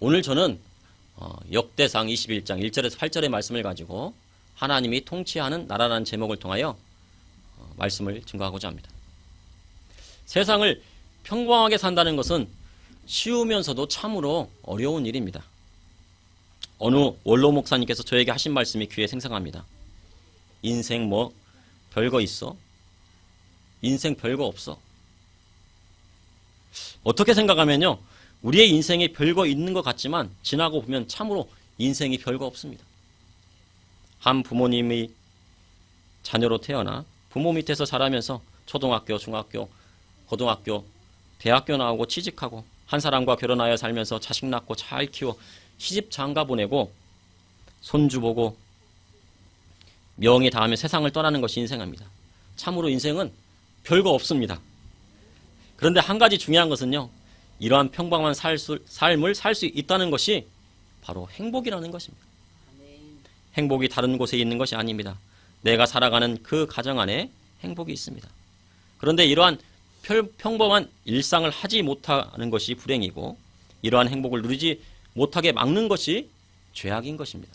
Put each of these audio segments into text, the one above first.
오늘 저는 어, 역대상 21장 1절에서 8절의 말씀을 가지고 하나님이 통치하는 나라라는 제목을 통하여 어, 말씀을 증거하고자 합니다. 세상을 평범하게 산다는 것은 쉬우면서도 참으로 어려운 일입니다. 어느 원로 목사님께서 저에게 하신 말씀이 귀에 생생합니다. 인생 뭐 별거 있어? 인생 별거 없어. 어떻게 생각하면요. 우리의 인생에 별거 있는 것 같지만 지나고 보면 참으로 인생이 별거 없습니다. 한 부모님이 자녀로 태어나 부모 밑에서 자라면서 초등학교, 중학교, 고등학교, 대학교 나오고 취직하고 한 사람과 결혼하여 살면서 자식 낳고 잘 키워 시집 장가 보내고 손주 보고 명이 닿으면 세상을 떠나는 것이 인생입니다. 참으로 인생은 별거 없습니다. 그런데 한 가지 중요한 것은요. 이러한 평범한 살 수, 삶을 살 수 있다는 것이 바로 행복이라는 것입니다. 행복이 다른 곳에 있는 것이 아닙니다. 내가 살아가는 그 가정 안에 행복이 있습니다. 그런데 이러한 평- 평범한 일상을 하지 못하는 것이 불행이고 이러한 행복을 누리지 못하게 막는 것이 죄악인 것입니다.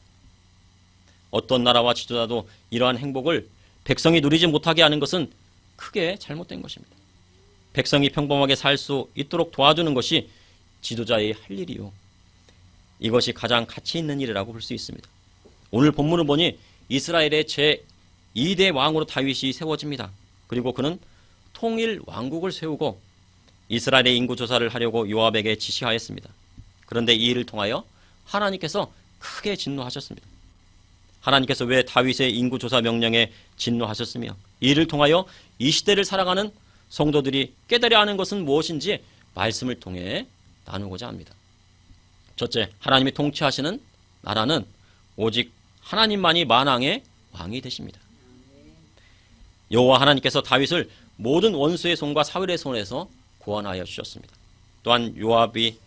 어떤 나라와 지도자도 이러한 행복을 백성이 누리지 못하게 하는 것은 크게 잘못된 것입니다. 백성이 평범하게 살 수 있도록 도와주는 것이 지도자의 할 일이요. 이것이 가장 가치 있는 일이라고 볼 수 있습니다. 오늘 본문을 보니 이스라엘의 제 2대 왕으로 다윗이 세워집니다. 그리고 그는 통일 왕국을 세우고 이스라엘의 인구 조사를 하려고 요압에게 지시하였습니다. 그런데 이 일을 통하여 하나님께서 크게 진노하셨습니다. 하나님께서 왜 다윗의 인구 조사 명령에 진노하셨으며 이 일을 통하여 이 시대를 살아가는 성도들이 깨달아야 하는 것은 무엇인지 말씀을 통해 나누고자 합니다. 첫째, 하나님이 통치하시는 나라는 오직 하나님만이 만왕의 왕이 되십니다. 여호와 하나님께서 다윗을 모든 원수의 손과 사울의 손에서 구원하여 주셨습니다. 또한 요압이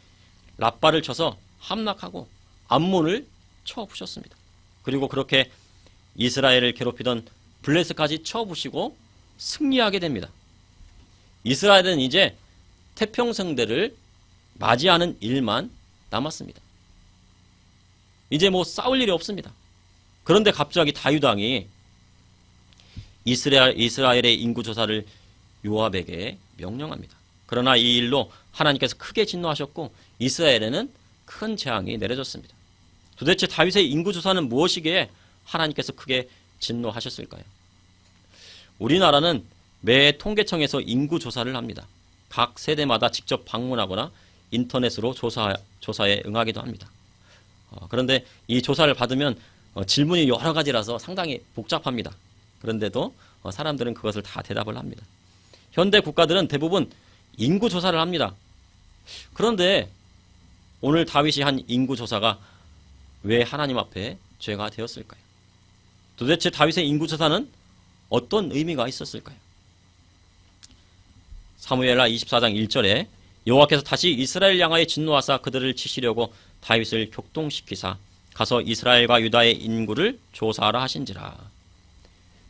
라빠를 쳐서 함락하고 암몬을 쳐 부셨습니다. 그리고 그렇게 이스라엘을 괴롭히던 블레스까지 쳐 부시고 승리하게 됩니다. 이스라엘은 이제 태평성대를 맞이하는 일만 남았습니다. 이제 뭐 싸울 일이 없습니다. 그런데 갑자기 다윗 왕이 이스라엘, 이스라엘의 인구 조사를 요압에게 명령합니다. 그러나 이 일로 하나님께서 크게 진노하셨고 이스라엘에는 큰 재앙이 내려졌습니다. 도대체 다윗의 인구 조사는 무엇이기에 하나님께서 크게 진노하셨을까요? 우리나라는 매 통계청에서 인구 조사를 합니다. 각 세대마다 직접 방문하거나 인터넷으로 조사, 조사에 응하기도 합니다. 어, 그런데 이 조사를 받으면 어, 질문이 여러 가지라서 상당히 복잡합니다. 그런데도 어, 사람들은 그것을 다 대답을 합니다. 현대 국가들은 대부분 인구 조사를 합니다. 그런데 오늘 다윗이 한 인구 조사가 왜 하나님 앞에 죄가 되었을까요? 도대체 다윗의 인구 조사는 어떤 의미가 있었을까요? 사무엘라 24장 1절에 여호와께서 다시 이스라엘 향하여 진노하사 그들을 치시려고 다윗을 격동시키사 가서 이스라엘과 유다의 인구를 조사하라 하신지라.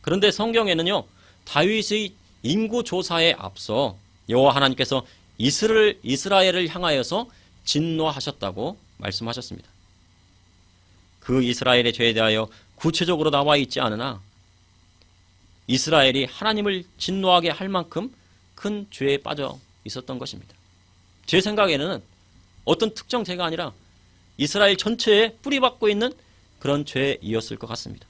그런데 성경에는요. 다윗의 인구 조사에 앞서 여호와 하나님께서 이스라엘, 이스라엘을 향하여서 진노하셨다고 말씀하셨습니다. 그 이스라엘의 죄에 대하여 구체적으로 나와 있지 않으나 이스라엘이 하나님을 진노하게 할 만큼 큰 죄에 빠져 있었던 것입니다. 제 생각에는 어떤 특정 죄가 아니라 이스라엘 전체에 뿌리박고 있는 그런 죄이었을 것 같습니다.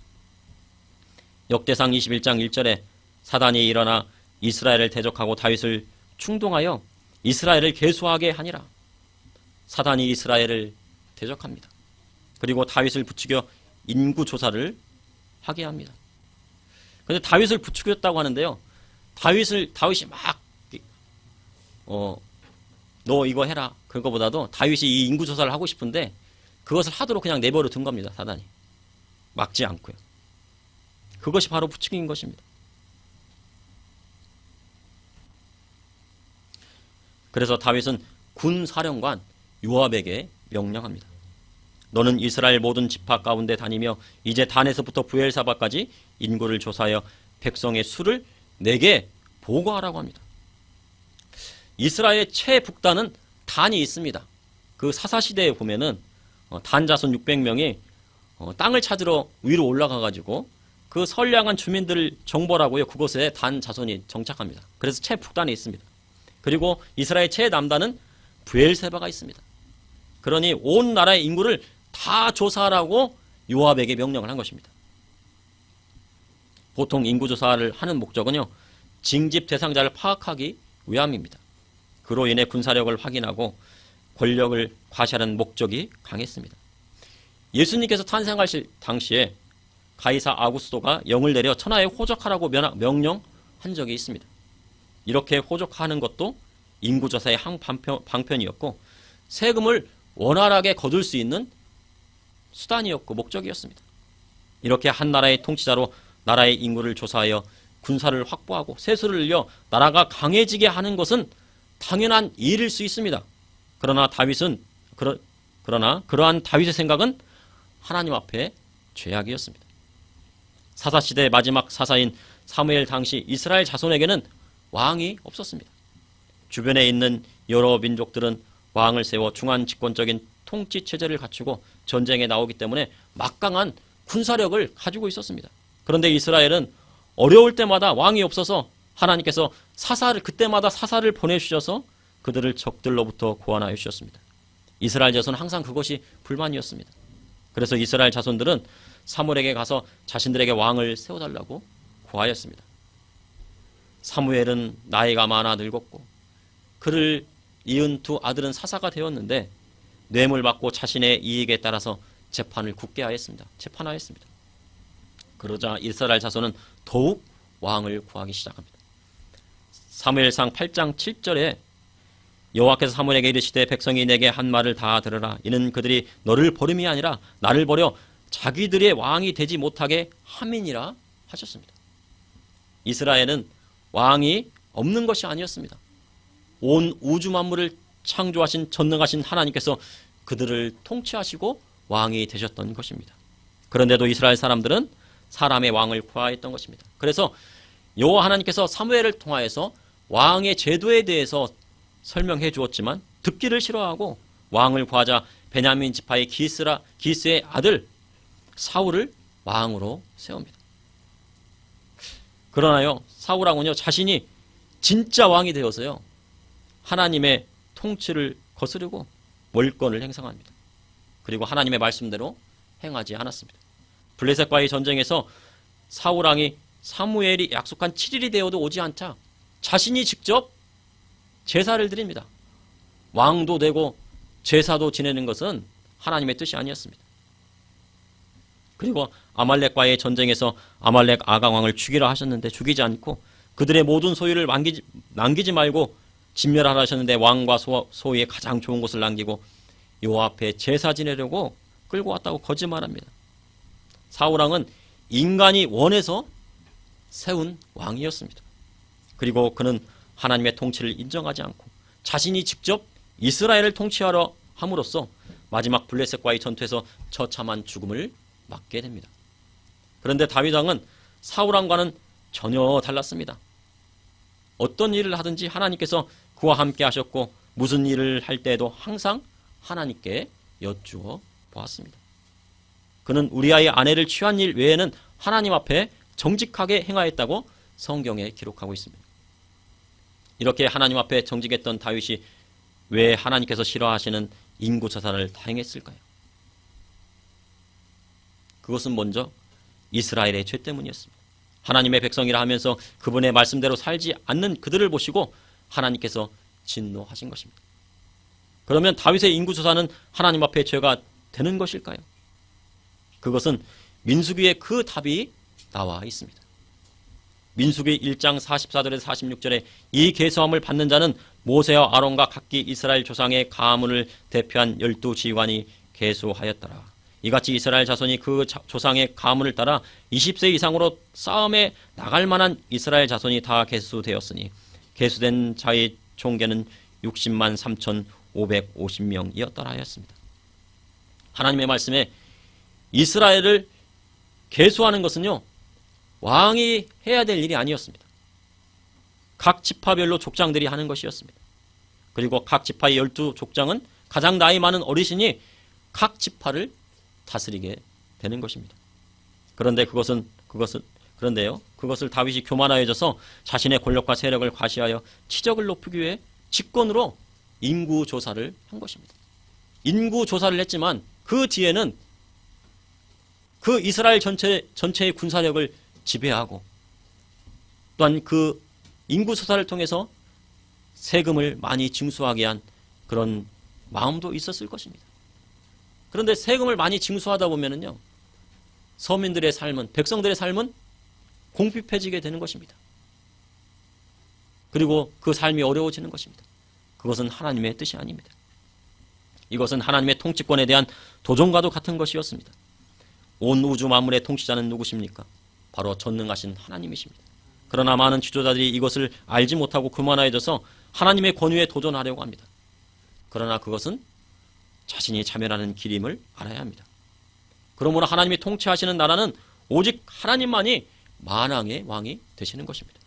역대상 21장 1절에 사단이 일어나 이스라엘을 대적하고 다윗을 충동하여 이스라엘을 계수하게 하니라. 사단이 이스라엘을 대적합니다. 그리고 다윗을 부추겨 인구 조사를 하게 합니다. 근데 다윗을 부추겼다고 하는데요. 다윗을 다윗이 막 어, 너 이거 해라. 그거보다도 다윗이 이 인구 조사를 하고 싶은데 그것을 하도록 그냥 내버려 둔 겁니다. 사단이. 막지 않고요. 그것이 바로 부추긴 것입니다. 그래서 다윗은 군 사령관 요압에게 명령합니다. 너는 이스라엘 모든 지파 가운데 다니며 이제 단에서부터 부엘사바까지 인구를 조사하여 백성의 수를 내게 보고하라고 합니다. 이스라엘 최북단은 단이 있습니다. 그 사사 시대에 보면은 어, 단 자손 600명이 어, 땅을 찾으러 위로 올라가 가지고 그 선량한 주민들을 정벌하고요. 그곳에 단 자손이 정착합니다. 그래서 최북단에 있습니다. 그리고 이스라엘 최남단은 부엘세바가 있습니다. 그러니 온 나라의 인구를 다 조사하라고 요압에게 명령을 한 것입니다. 보통 인구 조사를 하는 목적은요. 징집 대상자를 파악하기 위함입니다. 그로 인해 군사력을 확인하고 권력을 과시하는 목적이 강했습니다. 예수님께서 탄생하실 당시에 가이사 아구스도가 영을 내려 천하에 호적하라고 면- 명령한 적이 있습니다. 이렇게 호적하는 것도 인구조사의 한 방편, 방편 이었고 세금을 원활하게 거둘 수 있는 수단이었고 목적이었습니다. 이렇게 한 나라의 통치자로 나라의 인구를 조사하여 군사를 확보하고 세수를 늘려 나라가 강해지게 하는 것은 당연한 일일 수 있습니다. 그러나 다윗은 그러, 그러나 그러한 다윗의 생각은 하나님 앞에 죄악이었습니다. 사사 시대의 마지막 사사인 사무엘 당시 이스라엘 자손에게는 왕이 없었습니다. 주변에 있는 여러 민족들은 왕을 세워 중한 집권적인 통치 체제를 갖추고 전쟁에 나오기 때문에 막강한 군사력을 가지고 있었습니다. 그런데 이스라엘은 어려울 때마다 왕이 없어서 하나님께서 사사를 그때마다 사사를 보내주셔서 그들을 적들로부터 구원하여 주셨습니다. 이스라엘 자손은 항상 그것이 불만이었습니다. 그래서 이스라엘 자손들은 사무엘에게 가서 자신들에게 왕을 세워달라고 구하였습니다. 사무엘은 나이가 많아 늙었고 그를 이은 두 아들은 사사가 되었는데 뇌물 받고 자신의 이익에 따라서 재판을 굳게 하였습니다. 재판하였습니다. 그러자 이스라엘 자손은 더욱 왕을 구하기 시작합니다. 사무엘상 8장 7절에 여호와께서 사무엘에게 이르시되 백성이 내게 한 말을 다 들으라 이는 그들이 너를 버림이 아니라 나를 버려 자기들의 왕이 되지 못하게 함이니라 하셨습니다. 이스라엘은 왕이 없는 것이 아니었습니다. 온 우주 만물을 창조하신 전능하신 하나님께서 그들을 통치하시고 왕이 되셨던 것입니다. 그런데도 이스라엘 사람들은 사람의 왕을 구하였던 것입니다. 그래서 여호와 하나님께서 사무엘을 통하여서 왕의 제도에 대해서 설명해 주었지만 듣기를 싫어하고 왕을 구하자 베냐민 지파의 기스라 기스의 아들 사울을 왕으로 세웁니다. 그러나요 사울왕은요 자신이 진짜 왕이 되어서요 하나님의 통치를 거스르고 월권을 행사합니다. 그리고 하나님의 말씀대로 행하지 않았습니다. 블레셋과의 전쟁에서 사울왕이 사무엘이 약속한 7일이 되어도 오지 않자 자신이 직접 제사를 드립니다. 왕도 되고 제사도 지내는 것은 하나님의 뜻이 아니었습니다. 그리고 아말렉과의 전쟁에서 아말렉 아강왕을 죽이라 하셨는데 죽이지 않고 그들의 모든 소유를 남기지, 남기지 말고 진멸하라 하셨는데 왕과 소, 소유의 가장 좋은 것을 남기고 요 앞에 제사 지내려고 끌고 왔다고 거짓말합니다. 사울왕은 인간이 원해서 세운 왕이었습니다. 그리고 그는 하나님의 통치를 인정하지 않고 자신이 직접 이스라엘을 통치하려 함으로써 마지막 블레셋과의 전투에서 처참한 죽음을 맞게 됩니다. 그런데 다윗 왕은 사울 왕과는 전혀 달랐습니다. 어떤 일을 하든지 하나님께서 그와 함께 하셨고 무슨 일을 할 때에도 항상 하나님께 여쭈어 보았습니다. 그는 우리아의 아내를 취한 일 외에는 하나님 앞에 정직하게 행하였다고 성경에 기록하고 있습니다. 이렇게 하나님 앞에 정직했던 다윗이 왜 하나님께서 싫어하시는 인구 자살을 다행했을까요? 그것은 먼저 이스라엘의 죄 때문이었습니다. 하나님의 백성이라 하면서 그분의 말씀대로 살지 않는 그들을 보시고 하나님께서 진노하신 것입니다. 그러면 다윗의 인구 조사는 하나님 앞에 죄가 되는 것일까요? 그것은 민수기에 그 답이 나와 있습니다. 민수기 1장 44절에서 46절에 이 계수함을 받는 자는 모세와 아론과 각기 이스라엘 조상의 가문을 대표한 열두 지관이 계수하였더라. 이같이 이스라엘 자손이 그 자- 조상의 가문을 따라 20세 이상으로 싸움에 나갈 만한 이스라엘 자손이 다 계수되었으니 계수된 자의 총계는 60만 3,550명이었더라 하였습니다. 하나님의 말씀에 이스라엘을 계수하는 것은요 왕이 해야 될 일이 아니었습니다. 각 지파별로 족장들이 하는 것이었습니다. 그리고 각 지파의 열두 족장은 가장 나이 많은 어르신이 각 지파를 다스리게 되는 것입니다. 그런데 그것은 그것은 그런데요. 그것을 다윗이 교만하여져서 자신의 권력과 세력을 과시하여 치적을 높이기 위해 직권으로 인구 조사를 한 것입니다. 인구 조사를 했지만 그 뒤에는 그 이스라엘 전체 전체의 군사력을 지배하고 또한 그 인구 조사를 통해서 세금을 많이 징수하게 한 그런 마음도 있었을 것입니다. 그런데 세금을 많이 징수하다 보면은요. 서민들의 삶은 백성들의 삶은 공핍해지게 되는 것입니다. 그리고 그 삶이 어려워지는 것입니다. 그것은 하나님의 뜻이 아닙니다. 이것은 하나님의 통치권에 대한 도전과도 같은 것이었습니다. 온 우주 만물의 통치자는 누구십니까? 바로 전능하신 하나님이십니다. 그러나 많은 지도자들이 이것을 알지 못하고 그만하여져서 하나님의 권위에 도전하려고 합니다. 그러나 그것은 자신이 자멸하는 길임을 알아야 합니다. 그러므로 하나님이 통치하시는 나라는 오직 하나님만이 만왕의 왕이 되시는 것입니다.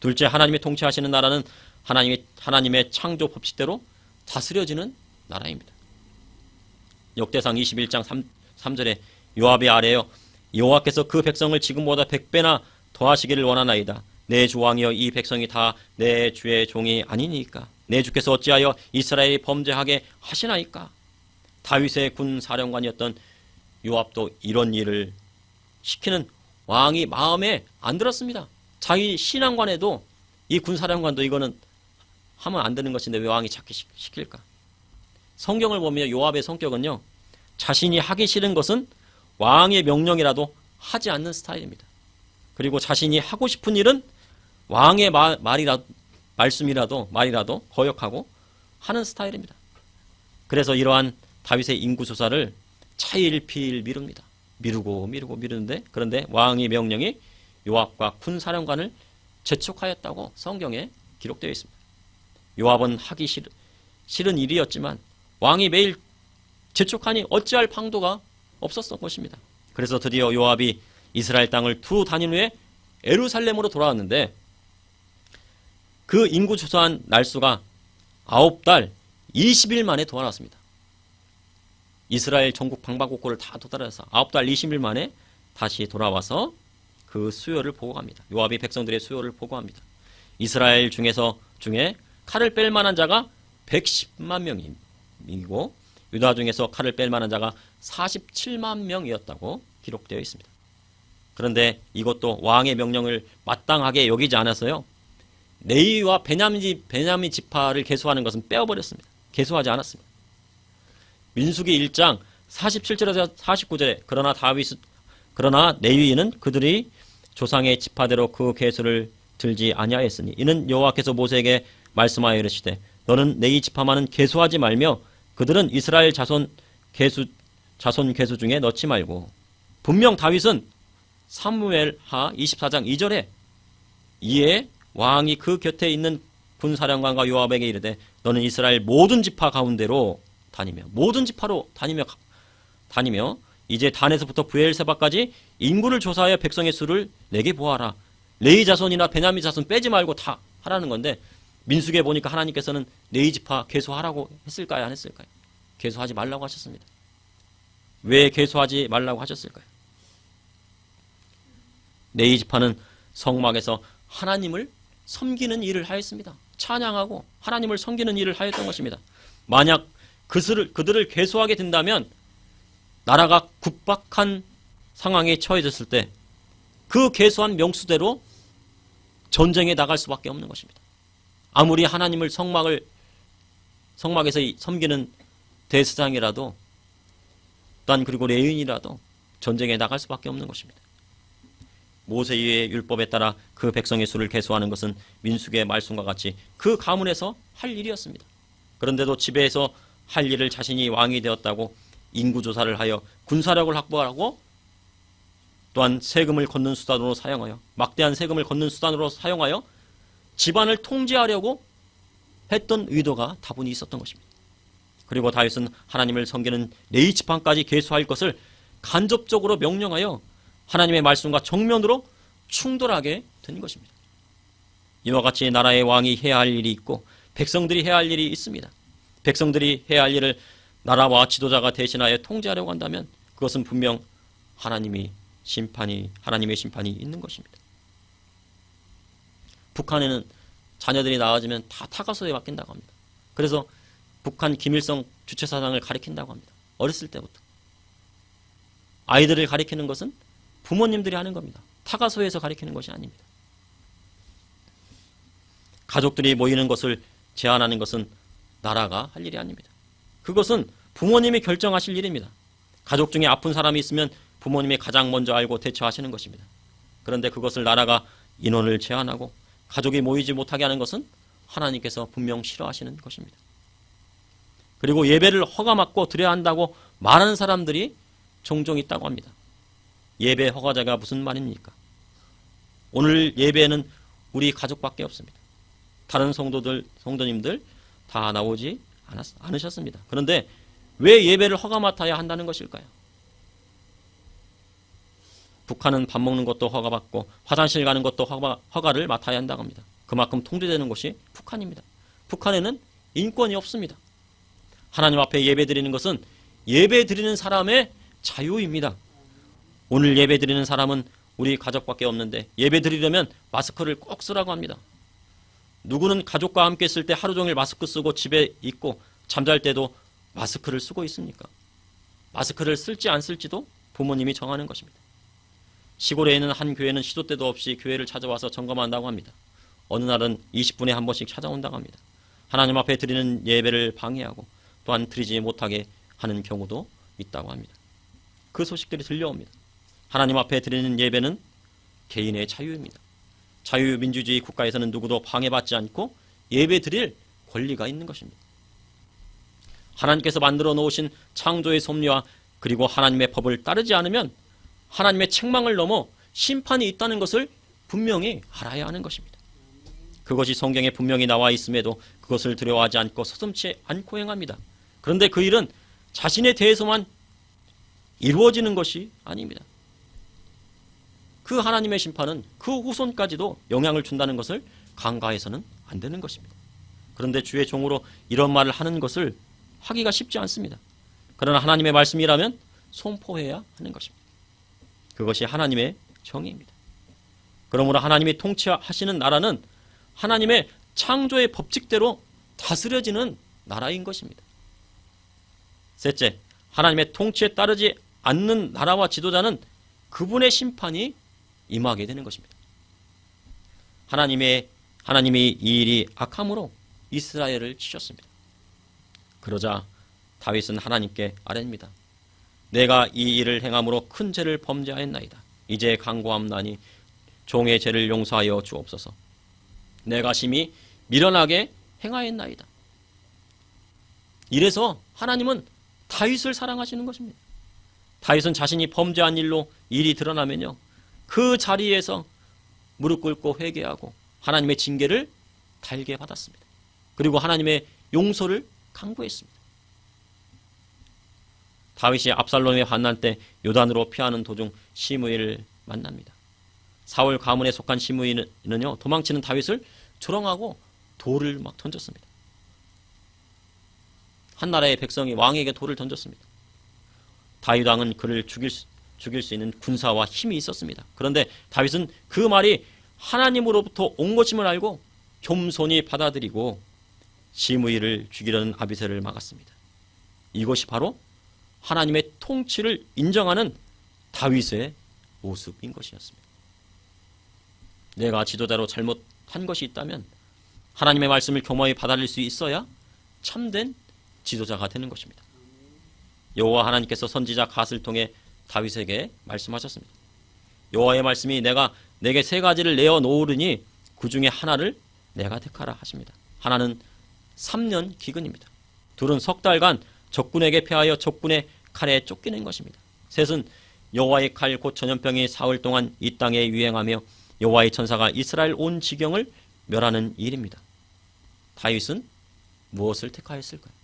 둘째, 하나님이 통치하시는 나라는 하나님의, 하나님의 창조 법칙대로 다스려지는 나라입니다. 역대상 21장 3, 3절에 요압의 아래여 여호와께서 그 백성을 지금보다 백배나 더하시기를 원하나이다. 내 주왕이여 이 백성이 다 내 주의 종이 아니니까. 내 주께서 어찌하여 이스라엘이 범죄하게 하시나이까. 다윗의 군 사령관이었던 요압도 이런 일을 시키는 왕이 마음에 안 들었습니다. 자기 신앙관에도 이 군 사령관도 이거는 하면 안 되는 것인데 왜 왕이 자꾸 시- 시킬까? 성경을 보면 요압의 성격은요. 자신이 하기 싫은 것은 왕의 명령이라도 하지 않는 스타일입니다. 그리고 자신이 하고 싶은 일은 왕의 마- 말이라 말씀이라도 말이라도 거역하고 하는 스타일입니다. 그래서 이러한 다윗의 인구 조사를 차일피일 미룹니다. 미루고 미루고 미루는데 그런데 왕의 명령이 요압과 군 사령관을 재촉하였다고 성경에 기록되어 있습니다. 요압은 하기 싫, 싫은 일이었지만 왕이 매일 재촉하니 어찌할 방도가 없었던 것입니다. 그래서 드디어 요압이 이스라엘 땅을 두 단일 후에 에루살렘으로 돌아왔는데 그 인구 조사한 날수가 아홉 달 20일 만에 돌아왔습니다. 이스라엘 전국 방방곡곡을 다 도달해서 아홉 달 20일 만에 다시 돌아와서 그 수요를 보고합니다. 요압이 백성들의 수요를 보고합니다. 이스라엘 중에서 중에 칼을 뺄 만한 자가 110만 명이고 유다 중에서 칼을 뺄 만한 자가 47만 명이었다고 기록되어 있습니다. 그런데 이것도 왕의 명령을 마땅하게 여기지 않아서요. 레이와 베냐민, 지- 베냐민 지파를 계수하는 것은 빼어버렸습니다. 계수하지 않았습니다. 민수기 1장 47절에서 49절에 그러나 다윗 그러나 레위인은 그들이 조상의 지파대로 그 계수를 들지 아니하였으니 이는 여호와께서 모세에게 말씀하여 이르시되 너는 레위 지파만은 계수하지 말며 그들은 이스라엘 자손 계수 자손 계수 중에 넣지 말고 분명 다윗은 사무엘하 24장 2절에 이에 왕이 그 곁에 있는 군사령관과 요압에게 이르되 너는 이스라엘 모든 지파 가운데로 다니며 모든 지파로 다니며 가- 다니며 이제 단에서부터 부엘세바까지 인구를 조사하여 백성의 수를 내게 보아라. 레이 자손이나 베냐민 자손 빼지 말고 다 하라는 건데 민수기에 보니까 하나님께서는 레이 지파 계수하라고 했을까요? 안 했을까요? 계수하지 말라고 하셨습니다. 왜 계수하지 말라고 하셨을까요? 레이 지파는 성막에서 하나님을 섬기는 일을 하였습니다. 찬양하고 하나님을 섬기는 일을 하였던 것입니다. 만약 그들을, 그들을 계수하게 된다면 나라가 국박한 상황에 처해졌을 때그 계수한 명수대로 전쟁에 나갈 수밖에 없는 것입니다. 아무리 하나님을 성막을 성막에서 이- 섬기는 대스장이라도 또한 그리고 레인이라도 전쟁에 나갈 수밖에 없는 것입니다. 모세의 율법에 따라 그 백성의 수를 계수하는 것은 민수기의 말씀과 같이 그 가문에서 할 일이었습니다. 그런데도 집에서 할 일을 자신이 왕이 되었다고 인구 조사를 하여 군사력을 확보하고 또한 세금을 걷는 수단으로 사용하여 막대한 세금을 걷는 수단으로 사용하여 집안을 통제하려고 했던 의도가 다분히 있었던 것입니다. 그리고 다윗은 하나님을 섬기는 레이 지팡까지 계수할 것을 간접적으로 명령하여 하나님의 말씀과 정면으로 충돌하게 된 것입니다. 이와 같이 나라의 왕이 해야 할 일이 있고 백성들이 해야 할 일이 있습니다. 백성들이 해야 할 일을 나라와 지도자가 대신하여 통제하려고 한다면 그것은 분명 하나님이 심판이 하나님의 심판이 있는 것입니다. 북한에는 자녀들이 나아지면 다 타가소에 맡긴다고 합니다. 그래서 북한 김일성 주체 사상을 가리킨다고 합니다. 어렸을 때부터. 아이들을 가리키는 것은 부모님들이 하는 겁니다. 타가소에서 가리키는 것이 아닙니다. 가족들이 모이는 것을 제한하는 것은 나라가 할 일이 아닙니다. 그것은 부모님이 결정하실 일입니다. 가족 중에 아픈 사람이 있으면 부모님이 가장 먼저 알고 대처하시는 것입니다. 그런데 그것을 나라가 인원을 제한하고 가족이 모이지 못하게 하는 것은 하나님께서 분명 싫어하시는 것입니다. 그리고 예배를 허가받고 드려야 한다고 말하는 사람들이 종종 있다고 합니다. 예배 허가자가 무슨 말입니까? 오늘 예배에는 우리 가족밖에 없습니다. 다른 성도들, 성도님들 다 나오지 않았, 않으셨습니다. 그런데 왜 예배를 허가 맡아야 한다는 것일까요? 북한은 밥 먹는 것도 허가받고 화장실 가는 것도 허가, 허가를 맡아야 한다고 합니다. 그만큼 통제되는 곳이 북한입니다. 북한에는 인권이 없습니다. 하나님 앞에 예배 드리는 것은 예배 드리는 사람의 자유입니다. 오늘 예배 드리는 사람은 우리 가족밖에 없는데 예배 드리려면 마스크를 꼭 쓰라고 합니다. 누구는 가족과 함께 있을 때 하루 종일 마스크 쓰고 집에 있고 잠잘 때도 마스크를 쓰고 있습니까? 마스크를 쓸지 안 쓸지도 부모님이 정하는 것입니다. 시골에 있는 한 교회는 시도 때도 없이 교회를 찾아와서 점검한다고 합니다. 어느 날은 20분에 한 번씩 찾아온다고 합니다. 하나님 앞에 드리는 예배를 방해하고 또한 드리지 못하게 하는 경우도 있다고 합니다. 그 소식들이 들려옵니다. 하나님 앞에 드리는 예배는 개인의 자유입니다. 자유민주주의 국가에서는 누구도 방해받지 않고 예배 드릴 권리가 있는 것입니다. 하나님께서 만들어 놓으신 창조의 섭리와 그리고 하나님의 법을 따르지 않으면 하나님의 책망을 넘어 심판이 있다는 것을 분명히 알아야 하는 것입니다. 그것이 성경에 분명히 나와 있음에도 그것을 두려워하지 않고 서슴치 않고 행합니다. 그런데 그 일은 자신에 대해서만 이루어지는 것이 아닙니다. 그 하나님의 심판은 그 후손까지도 영향을 준다는 것을 간과해서는 안 되는 것입니다. 그런데 주의 종으로 이런 말을 하는 것을 하기가 쉽지 않습니다. 그러나 하나님의 말씀이라면 선포해야 하는 것입니다. 그것이 하나님의 정의입니다. 그러므로 하나님이 통치하시는 나라는 하나님의 창조의 법칙대로 다스려지는 나라인 것입니다. 셋째, 하나님의 통치에 따르지 않는 나라와 지도자는 그분의 심판이 임하게 되는 것입니다. 하나님의 하나님이 이 일이 악함으로 이스라엘을 치셨습니다. 그러자 다윗은 하나님께 아뢰입니다. 내가 이 일을 행함으로 큰 죄를 범죄하였나이다. 이제 강구함나니 종의 죄를 용서하여 주옵소서. 내가 심히 미련하게 행하였나이다. 이래서 하나님은 다윗을 사랑하시는 것입니다. 다윗은 자신이 범죄한 일로 일이 드러나면요. 그 자리에서 무릎 꿇고 회개하고 하나님의 징계를 달게 받았습니다. 그리고 하나님의 용서를 강구했습니다. 다윗이 압살롬의 환난 때 요단으로 피하는 도중 시므이를 만납니다. 사울 가문에 속한 시므이는요 도망치는 다윗을 조롱하고 돌을 막 던졌습니다. 한 나라의 백성이 왕에게 돌을 던졌습니다. 다윗 왕은 그를 죽일 수, 죽일 수 있는 군사와 힘이 있었습니다. 그런데 다윗은 그 말이 하나님으로부터 온 것임을 알고 겸손히 받아들이고 시므이를 죽이려는 아비세를 막았습니다. 이것이 바로 하나님의 통치를 인정하는 다윗의 모습인 것이었습니다. 내가 지도자로 잘못한 것이 있다면 하나님의 말씀을 교모히 받아들일 수 있어야 참된 지도자가 되는 것입니다. 여호와 하나님께서 선지자 갓을 통해 다윗에게 말씀하셨습니다. 여호와의 말씀이 내가 내게 세 가지를 내어 놓으리니 그 중에 하나를 내가 택하라 하십니다. 하나는 3년 기근입니다. 둘은 석 달간 적군에게 패하여 적군의 칼에 쫓기는 것입니다. 셋은 여호와의 칼 곧 전염병이 사흘 동안 이 땅에 유행하며 여호와의 천사가 이스라엘 온 지경을 멸하는 일입니다. 다윗은 무엇을 택하였을까요?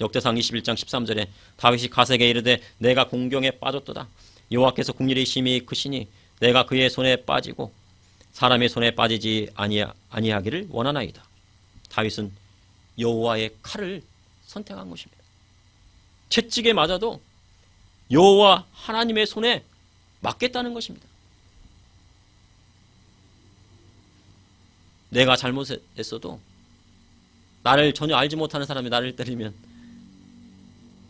역대상 21장 13절에 다윗이 가세게 이르되 내가 공경에 빠졌도다. 여호와께서 국률이 심히 크시니 내가 그의 손에 빠지고 사람의 손에 빠지지 아니하, 아니하기를 원하나이다. 다윗은 여호와의 칼을 선택한 것입니다. 채찍에 맞아도 여호와 하나님의 손에 맞겠다는 것입니다. 내가 잘못했어도 나를 전혀 알지 못하는 사람이 나를 때리면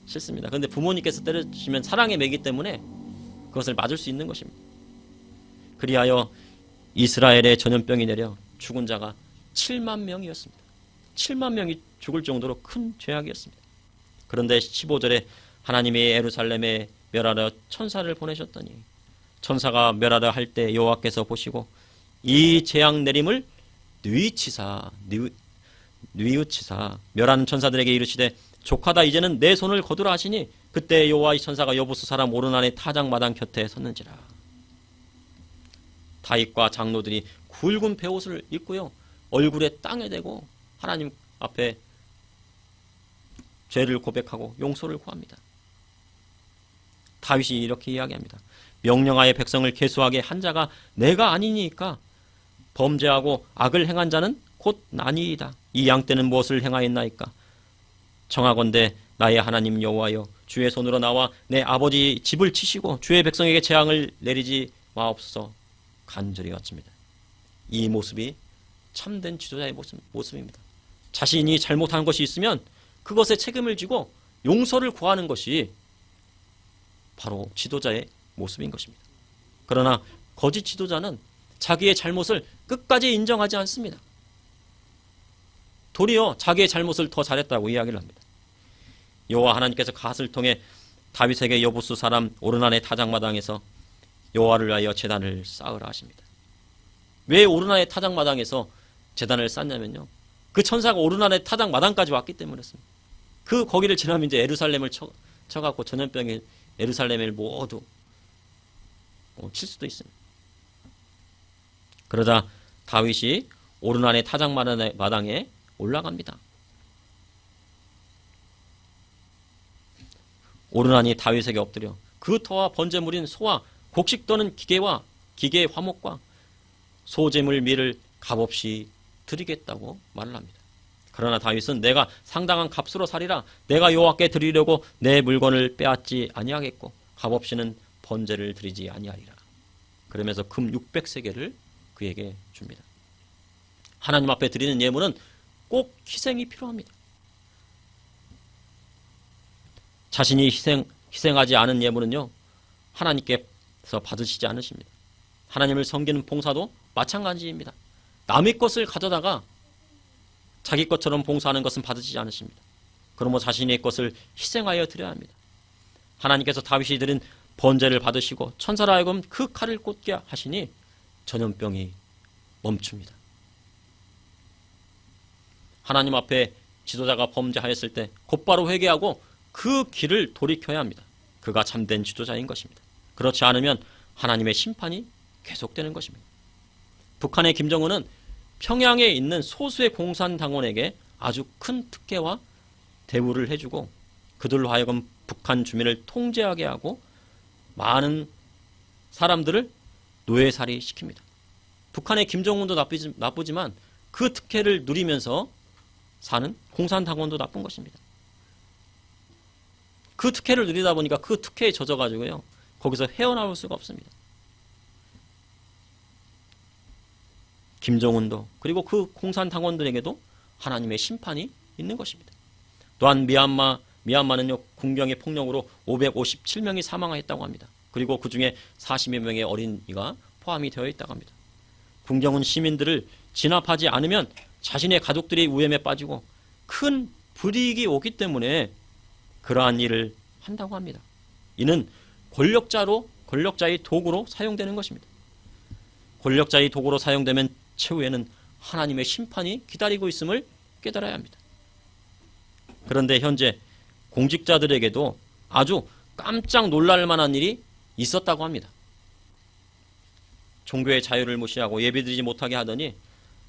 싫습니다. 그런데 부모님께서 때려주시면 사랑의 매기 때문에 그것을 맞을 수 있는 것입니다. 그리하여 이스라엘에 전염병이 내려 죽은 자가 7만 명이었습니다. 7만 명이 죽을 정도로 큰 죄악이었습니다. 그런데 15절에 하나님이 예루살렘에 멸하러 천사를 보내셨더니 천사가 멸하려 할때 여호와께서 보시고 이 재앙 내림을 뉘치사 뉘, 뉘우치사 멸하는 천사들에게 이르시되 족하다 이제는 내 손을 거두라 하시니 그때 여호와의 천사가 여부수 사람 오르난의 타작마당 곁에 섰는지라 다윗과 장로들이 굵은 베옷을 입고요 얼굴에 땅에 대고 하나님 앞에 죄를 고백하고 용서를 구합니다. 다윗이 이렇게 이야기합니다. 명령하에 백성을 계수하게 한 자가 내가 아니니까 범죄하고 악을 행한 자는 곧 나니이다. 이 양떼는 무엇을 행하였나이까? 정하건대 나의 하나님 여호와여 주의 손으로 나와 내 아버지 집을 치시고 주의 백성에게 재앙을 내리지 마옵소서 간절히 왔습니다. 이 모습이 참된 지도자의 모습, 모습입니다. 자신이 잘못한 것이 있으면 그것에 책임을 지고 용서를 구하는 것이 바로 지도자의 모습인 것입니다. 그러나 거짓 지도자는 자기의 잘못을 끝까지 인정하지 않습니다. 도리어 자기의 잘못을 더 잘했다고 이야기를 합니다. 여호와 하나님께서 갓을 통해 다윗에게 여부수 사람 오르난의 타작마당에서 여호와를 위하여 제단을 쌓으라 하십니다. 왜 오르난의 타작마당에서 제단을 쌓냐면요. 그 천사가 오르난의 타작마당까지 왔기 때문이었습니다. 그 거기를 지나면 이제 에루살렘을 쳐, 쳐갖고 전염병이 에루살렘을 모두 어, 칠 수도 있습니다. 그러자 다윗이 오르난의 타작마당에 올라갑니다. 오르난이 다윗에게 엎드려 그 터와 번제물인 소와 곡식 떠는 기계와 기계의 화목과 소재물 밀을 값없이 드리겠다고 말을 합니다. 그러나 다윗은 내가 상당한 값으로 살이라 내가 여호와께 드리려고 내 물건을 빼앗지 아니하겠고 값없이는 번제를 드리지 아니하리라. 그러면서 금 600세계를 그에게 줍니다. 하나님 앞에 드리는 예물은 꼭 희생이 필요합니다. 자신이 희생, 희생하지 않은 예물은요, 하나님께서 받으시지 않으십니다. 하나님을 섬기는 봉사도 마찬가지입니다. 남의 것을 가져다가 자기 것처럼 봉사하는 것은 받으시지 않으십니다. 그러므로 자신의 것을 희생하여 드려야 합니다. 하나님께서 다윗이 드린 번제를 받으시고 천사로 하여금 그 칼을 꽂게 하시니 전염병이 멈춥니다. 하나님 앞에 지도자가 범죄하였을 때 곧바로 회개하고 그 길을 돌이켜야 합니다. 그가 참된 지도자인 것입니다. 그렇지 않으면 하나님의 심판이 계속되는 것입니다. 북한의 김정은은 평양에 있는 소수의 공산당원에게 아주 큰 특혜와 대우를 해주고 그들로 하여금 북한 주민을 통제하게 하고 많은 사람들을 노예살이 시킵니다. 북한의 김정은도 나쁘지, 나쁘지만 그 특혜를 누리면서 사는 공산당원도 나쁜 것입니다. 그 특혜를 누리다 보니까 그 특혜에 젖어가지고요. 거기서 헤어나올 수가 없습니다. 김정은도 그리고 그 공산 당원들에게도 하나님의 심판이 있는 것입니다. 또한 미얀마 미얀마는요 군경의 폭력으로 557명이 사망했다고 합니다. 그리고 그 중에 40여 명의 어린이가 포함이 되어 있다고 합니다. 군경은 시민들을 진압하지 않으면 자신의 가족들이 위험에 빠지고 큰 불이익이 오기 때문에 그러한 일을 한다고 합니다. 이는 권력자로 권력자의 도구로 사용되는 것입니다. 권력자의 도구로 사용되면 최후에는 하나님의 심판이 기다리고 있음을 깨달아야 합니다. 그런데 현재 공직자들에게도 아주 깜짝 놀랄 만한 일이 있었다고 합니다. 종교의 자유를 무시하고 예배드리지 못하게 하더니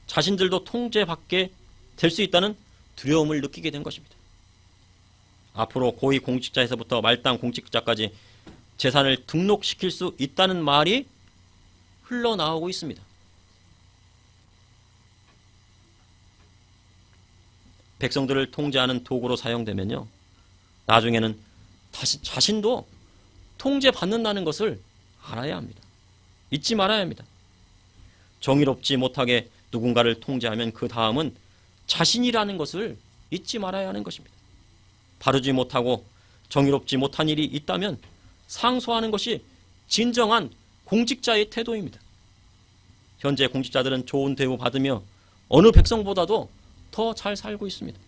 자신들도 통제받게 될 수 있다는 두려움을 느끼게 된 것입니다. 앞으로 고위 공직자에서부터 말단 공직자까지 재산을 등록시킬 수 있다는 말이 흘러나오고 있습니다. 백성들을 통제하는 도구로 사용되면요. 나중에는 다시 자신도 통제받는다는 것을 알아야 합니다. 잊지 말아야 합니다. 정의롭지 못하게 누군가를 통제하면 그 다음은 자신이라는 것을 잊지 말아야 하는 것입니다. 바르지 못하고 정의롭지 못한 일이 있다면 상소하는 것이 진정한 공직자의 태도입니다. 현재 공직자들은 좋은 대우 받으며 어느 백성보다도 더 잘 살고 있습니다.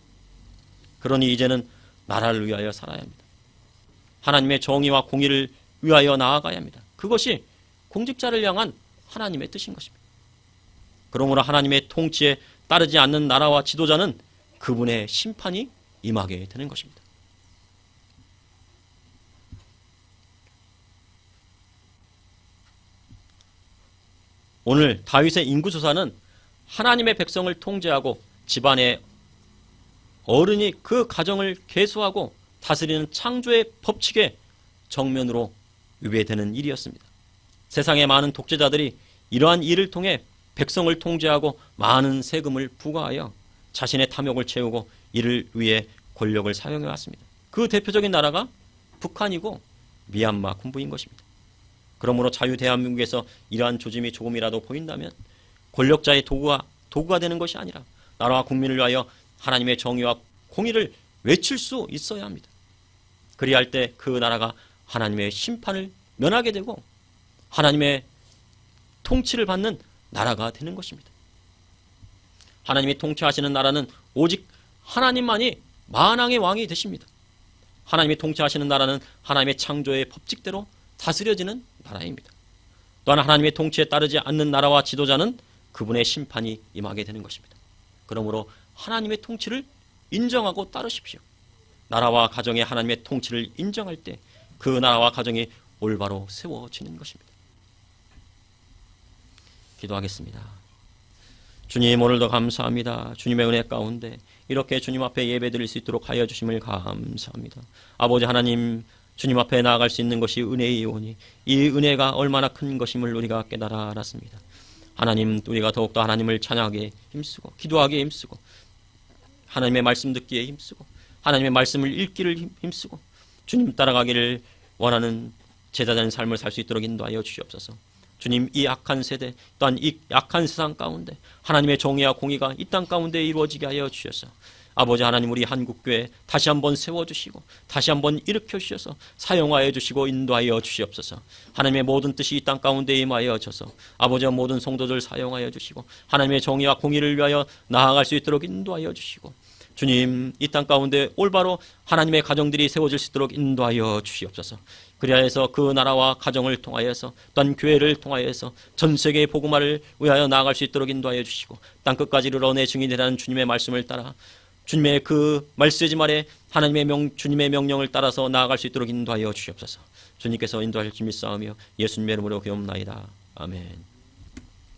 그러니 이제는 나라를 위하여 살아야 합니다. 하나님의 정의와 공의를 위하여 나아가야 합니다. 그것이 공직자를 향한 하나님의 뜻인 것입니다. 그러므로 하나님의 통치에 따르지 않는 나라와 지도자는 그분의 심판이 임하게 되는 것입니다. 오늘 다윗의 인구 조사는 하나님의 백성을 통제하고 집안의 어른이 그 가정을 계수하고 다스리는 창조의 법칙에 정면으로 위배되는 일이었습니다. 세상의 많은 독재자들이 이러한 일을 통해 백성을 통제하고 많은 세금을 부과하여 자신의 탐욕을 채우고 이를 위해 권력을 사용해 왔습니다. 그 대표적인 나라가 북한이고 미얀마 군부인 것입니다. 그러므로 자유 대한민국에서 이러한 조짐이 조금이라도 보인다면 권력자의 도구가 도구가 되는 것이 아니라 나라와 국민을 위하여 하나님의 정의와 공의를 외칠 수 있어야 합니다. 그리할 때 그 나라가 하나님의 심판을 면하게 되고 하나님의 통치를 받는 나라가 되는 것입니다. 하나님이 통치하시는 나라는 오직 하나님만이 만왕의 왕이 되십니다. 하나님이 통치하시는 나라는 하나님의 창조의 법칙대로 다스려지는 나라입니다. 또한 하나님의 통치에 따르지 않는 나라와 지도자는 그분의 심판이 임하게 되는 것입니다. 그러므로 하나님의 통치를 인정하고 따르십시오. 나라와 가정의 하나님의 통치를 인정할 때 그 나라와 가정이 올바로 세워지는 것입니다. 기도하겠습니다. 주님 오늘도 감사합니다. 주님의 은혜 가운데 이렇게 주님 앞에 예배드릴 수 있도록 하여 주심을 감사합니다. 아버지 하나님 주님 앞에 나아갈 수 있는 것이 은혜이오니 이 은혜가 얼마나 큰 것임을 우리가 깨달아 알았습니다. 하나님 우리가 더욱더 하나님을 찬양하게 힘쓰고 기도하기에 힘쓰고 하나님의 말씀 듣기에 힘쓰고 하나님의 말씀을 읽기를 힘쓰고 주님 따라가기를 원하는 제자된 삶을 살 수 있도록 인도하여 주시옵소서. 주님 이 악한 세대 또한 이 약한 세상 가운데 하나님의 정의와 공의가 이 땅 가운데 이루어지게 하여 주셔서 아버지 하나님 우리 한국교회 다시 한번 세워주시고 다시 한번 일으켜 주셔서 사용하여 주시고 인도하여 주시옵소서. 하나님의 모든 뜻이 이 땅 가운데 임하여 져서 아버지와 모든 성도들 사용하여 주시고 하나님의 정의와 공의를 위하여 나아갈 수 있도록 인도하여 주시고 주님 이 땅 가운데 올바로 하나님의 가정들이 세워질 수 있도록 인도하여 주시옵소서. 그리하여서 그 나라와 가정을 통하여서 또한 교회를 통하여서 전 세계의 복음화를 위하여 나아갈 수 있도록 인도하여 주시고 땅 끝까지 이르러 내 증인이라는 주님의 말씀을 따라 주님의 그 말씀지 말에 하나님의 명 주님의 명령을 따라서 나아갈 수 있도록 인도하여 주시옵소서. 주님께서 인도할 줄을 믿사오며 예수님의 이름으로 기옵나이다. 아멘.